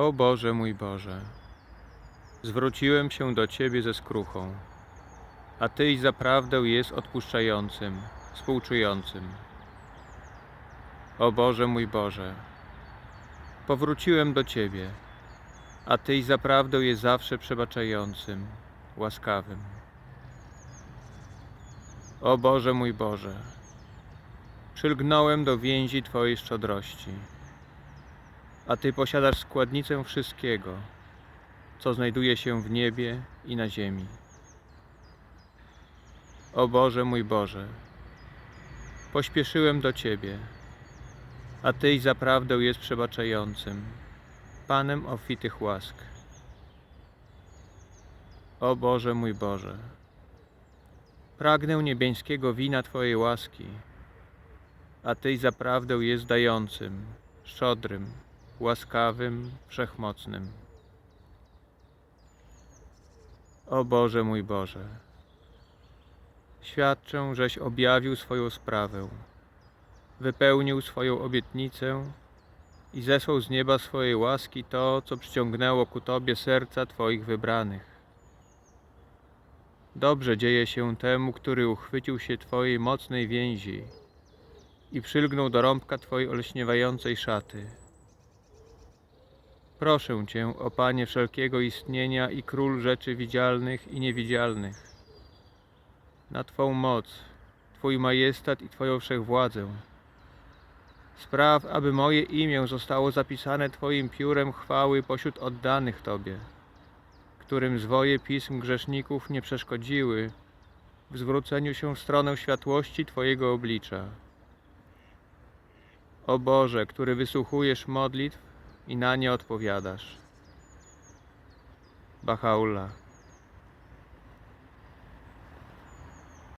O Boże mój Boże, zwróciłem się do Ciebie ze skruchą, a Tyś zaprawdę jest odpuszczającym, współczującym. O Boże mój Boże, powróciłem do Ciebie, a Tyś zaprawdę jest zawsze przebaczającym, łaskawym. O Boże mój Boże, przylgnąłem do więzi Twojej szczodrości a Ty posiadasz składnicę wszystkiego, co znajduje się w niebie i na ziemi. O Boże mój Boże, pośpieszyłem do Ciebie, a Tyś zaprawdę jest przebaczającym, Panem obfitych łask. O Boże mój Boże, pragnę niebiańskiego wina Twojej łaski, a Tyś zaprawdę jest dającym, szczodrym, łaskawym, wszechmocnym. O Boże mój Boże, świadczę, żeś objawił swoją sprawę, wypełnił swoją obietnicę i zesłał z nieba swojej łaski to, co przyciągnęło ku Tobie serca Twoich wybranych. Dobrze dzieje się temu, który uchwycił się Twojej mocnej więzi i przylgnął do rąbka Twojej oleśniewającej szaty. Proszę Cię, o Panie wszelkiego istnienia i Król rzeczy widzialnych i niewidzialnych, na Twą moc, Twój majestat i Twoją wszechwładzę. Spraw, aby moje imię zostało zapisane Twoim piórem chwały pośród oddanych Tobie, którym zwoje pism grzeszników nie przeszkodziły w zwróceniu się w stronę światłości Twojego oblicza. O Boże, który wysłuchujesz modlitw i na nie odpowiadasz. Bahaullah